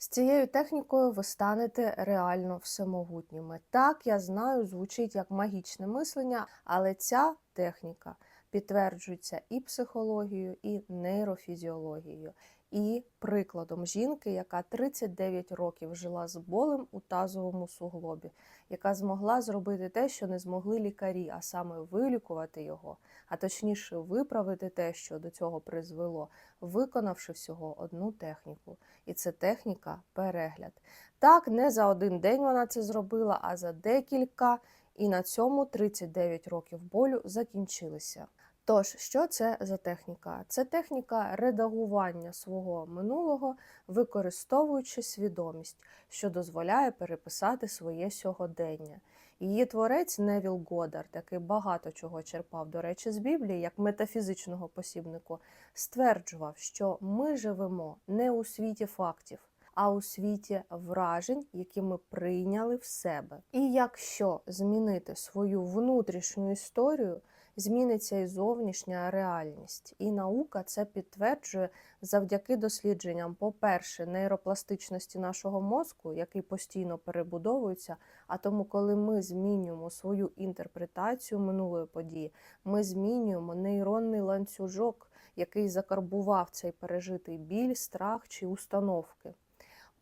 З цією технікою ви станете реально всемогутніми. Так, я знаю, звучить як магічне мислення, але ця техніка підтверджується і психологією, і нейрофізіологією, і прикладом жінки, яка 39 років жила з болем у тазовому суглобі, яка змогла зробити те, що не змогли лікарі, а саме вилікувати його, а точніше виправити те, що до цього призвело, виконавши всього одну техніку. І це техніка перегляд. Так, не за один день вона це зробила, а за декілька. І на цьому 39 років болю закінчилися. Тож, що це за техніка? Це техніка редагування свого минулого, використовуючи свідомість, що дозволяє переписати своє сьогодення. Її творець Невіл Годард, який багато чого черпав, до речі, з Біблії, як метафізичного посібнику, стверджував, що ми живемо не у світі фактів, а у світі вражень, які ми прийняли в себе. І якщо змінити свою внутрішню історію, зміниться і зовнішня реальність. І наука це підтверджує завдяки дослідженням, по-перше, нейропластичності нашого мозку, який постійно перебудовується. А тому, коли ми змінюємо свою інтерпретацію минулої події, ми змінюємо нейронний ланцюжок, який закарбував цей пережитий біль, страх чи установки.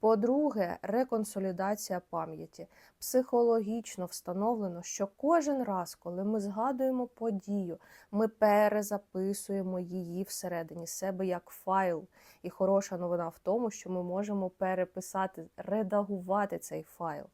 По-друге, реконсолідація пам'яті. Психологічно встановлено, що кожен раз, коли ми згадуємо подію, ми перезаписуємо її всередині себе як файл. І хороша новина в тому, що ми можемо переписати, редагувати цей файл.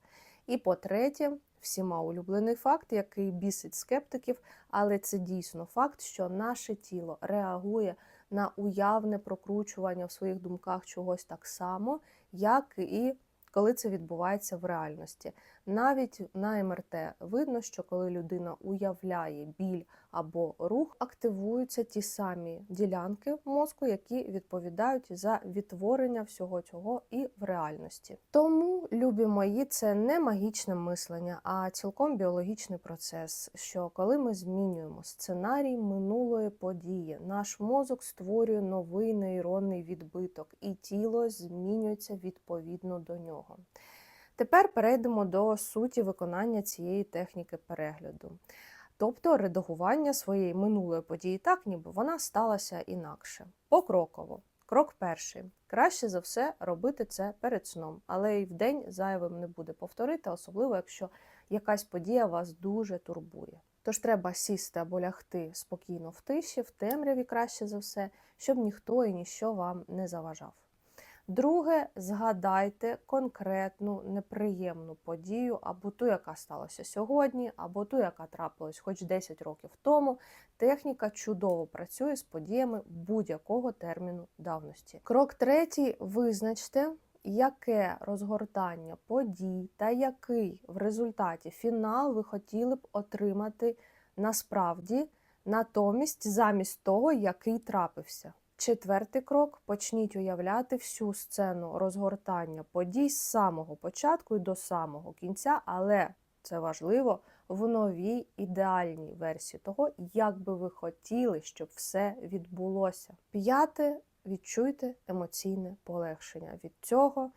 І по-третє, всіма улюблений факт, який бісить скептиків, але це дійсно факт, що наше тіло реагує на уявне прокручування в своїх думках чогось так само, як і коли це відбувається в реальності. Навіть на МРТ видно, що коли людина уявляє біль або рух, активуються ті самі ділянки мозку, які відповідають за відтворення всього цього і в реальності. Тому, любі мої, це не магічне мислення, а цілком біологічний процес. Що коли ми змінюємо сценарій минулої події, наш мозок створює новий нейронний відбиток, і тіло змінюється відповідно до нього. Тепер перейдемо до суті виконання цієї техніки перегляду, тобто редагування своєї минулої події так, ніби вона сталася інакше. Покроково. Крок перший. Краще за все робити це перед сном, але й вдень зайвим не буде повторити, особливо якщо якась подія вас дуже турбує. Тож треба сісти або лягти спокійно в тиші, в темряві краще за все, щоб ніхто і ніщо вам не заважав. Друге, згадайте конкретну неприємну подію, або ту, яка сталася сьогодні, або ту, яка трапилась хоч 10 років тому. Техніка чудово працює з подіями будь-якого терміну давності. Крок третій: визначте, яке розгортання подій та який в результаті фінал ви хотіли б отримати насправді, натомість замість того, який трапився. Четвертий крок почніть уявляти всю сцену розгортання подій з самого початку і до самого кінця, але це важливо в новій ідеальній версії того, як би ви хотіли, щоб все відбулося. П'яте відчуйте емоційне полегшення від цього.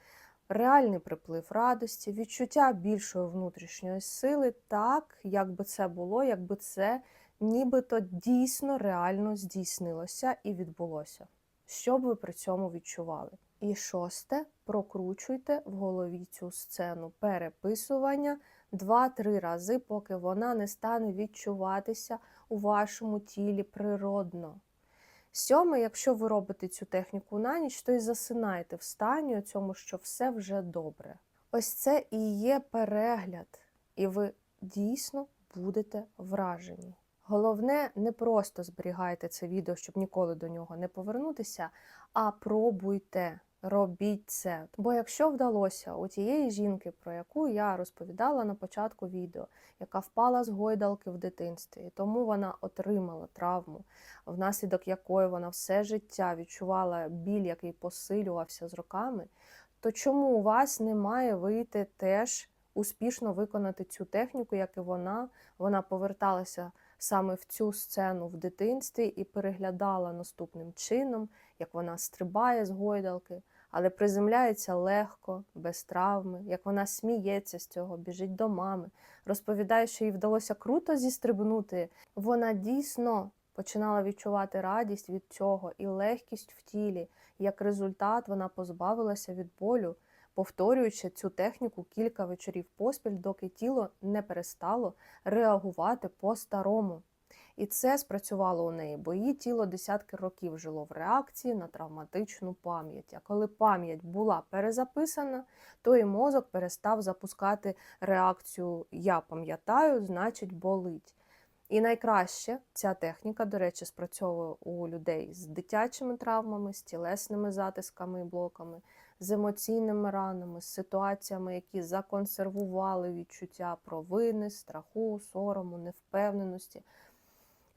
Реальний приплив радості, відчуття більшої внутрішньої сили, так, як би це було, якби це нібито дійсно реально здійснилося і відбулося. Що б ви при цьому відчували? І шосте, прокручуйте в голові цю сцену переписування 2-3 рази, поки вона не стане відчуватися у вашому тілі природно. Сьоме, якщо ви робите цю техніку на ніч, то й засинайте в стані у цьому, що все вже добре. Ось це і є перегляд, і ви дійсно будете вражені. Головне, не просто зберігайте це відео, щоб ніколи до нього не повернутися, а пробуйте, робіть це. Бо якщо вдалося у тієї жінки, про яку я розповідала на початку відео, яка впала з гойдалки в дитинстві, і тому вона отримала травму, внаслідок якої вона все життя відчувала біль, який посилювався з роками, то чому у вас не має вийти теж успішно виконати цю техніку, як і вона, вона поверталася саме в цю сцену в дитинстві і переглядала наступним чином, як вона стрибає з гойдалки, але приземляється легко, без травми, як вона сміється з цього, біжить до мами, розповідає, що їй вдалося круто зістрибнути. Вона дійсно починала відчувати радість від цього і легкість в тілі. Як результат, вона позбавилася від болю, повторюючи цю техніку кілька вечорів поспіль, доки тіло не перестало реагувати по-старому. І це спрацювало у неї, бо її тіло десятки років жило в реакції на травматичну пам'ять. А коли пам'ять була перезаписана, то і мозок перестав запускати реакцію Я пам'ятаю, значить болить. І найкраще ця техніка, до речі, спрацьовує у людей з дитячими травмами, з тілесними затисками і блоками, з емоційними ранами, з ситуаціями, які законсервували відчуття провини, страху, сорому, невпевненості.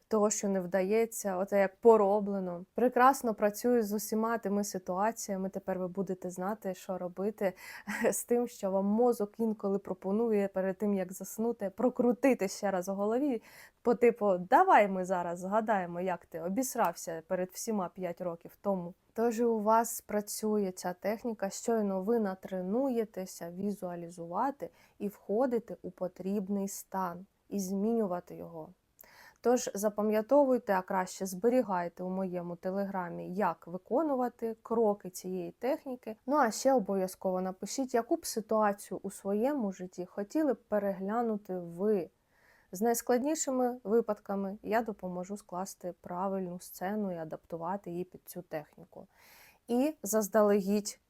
Того, що не вдається, оце як пороблено. Прекрасно працюю з усіма тими ситуаціями. Тепер ви будете знати, що робити з тим, що вам мозок інколи пропонує перед тим, як заснути, прокрутити ще раз в голові. По типу, давай ми зараз згадаємо, як ти обісрався перед всіма 5 років тому. Тож у вас працює ця техніка, щойно ви натренуєтеся візуалізувати і входити у потрібний стан і змінювати його. Тож запам'ятовуйте, а краще зберігайте у моєму телеграмі, як виконувати кроки цієї техніки. Ну а ще обов'язково напишіть, яку б ситуацію у своєму житті хотіли б переглянути ви. З найскладнішими випадками я допоможу скласти правильну сцену і адаптувати її під цю техніку. І заздалегідь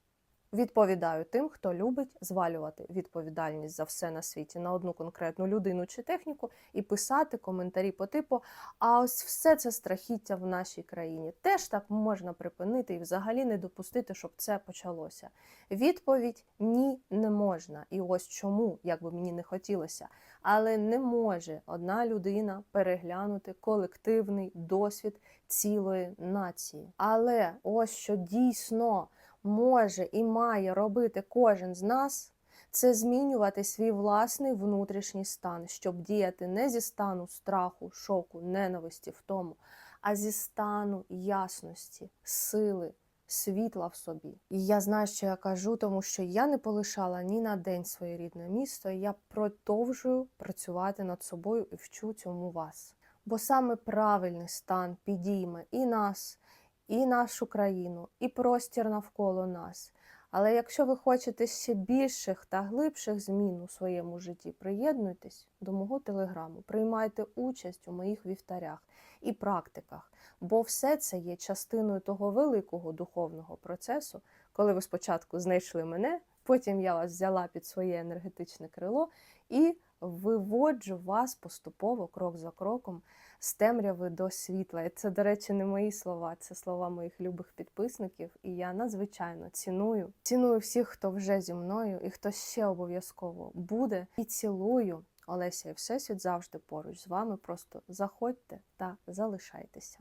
відповідаю тим, хто любить звалювати відповідальність за все на світі на одну конкретну людину чи техніку і писати коментарі по типу: а ось все це страхіття в нашій країні. Теж так можна припинити і взагалі не допустити, щоб це почалося. Відповідь ні, не можна. І ось чому, як би мені не хотілося. Але не може одна людина переглянути колективний досвід цілої нації. Але ось що дійсно може і має робити кожен з нас, це змінювати свій власний внутрішній стан, щоб діяти не зі стану страху, шоку, ненависті в тому, а зі стану ясності, сили, світла в собі. І я знаю, що я кажу, тому що я не полишала ні на день своє рідне місто, і я продовжую працювати над собою і вчу цьому вас. Бо саме правильний стан підійме і нас, і нашу країну, і простір навколо нас. Але якщо ви хочете ще більших та глибших змін у своєму житті, приєднуйтесь до мого телеграму, приймайте участь у моїх вівтарях і практиках, бо все це є частиною того великого духовного процесу, коли ви спочатку знайшли мене, потім я вас взяла під своє енергетичне крило і виводжу вас поступово, крок за кроком, з темряви до світла. І це, до речі, не мої слова, це слова моїх любих підписників. І я надзвичайно ціную. Ціную всіх, хто вже зі мною і хто ще обов'язково буде. І цілую. Олеся і Всесвіт завжди поруч з вами. Просто заходьте та залишайтеся.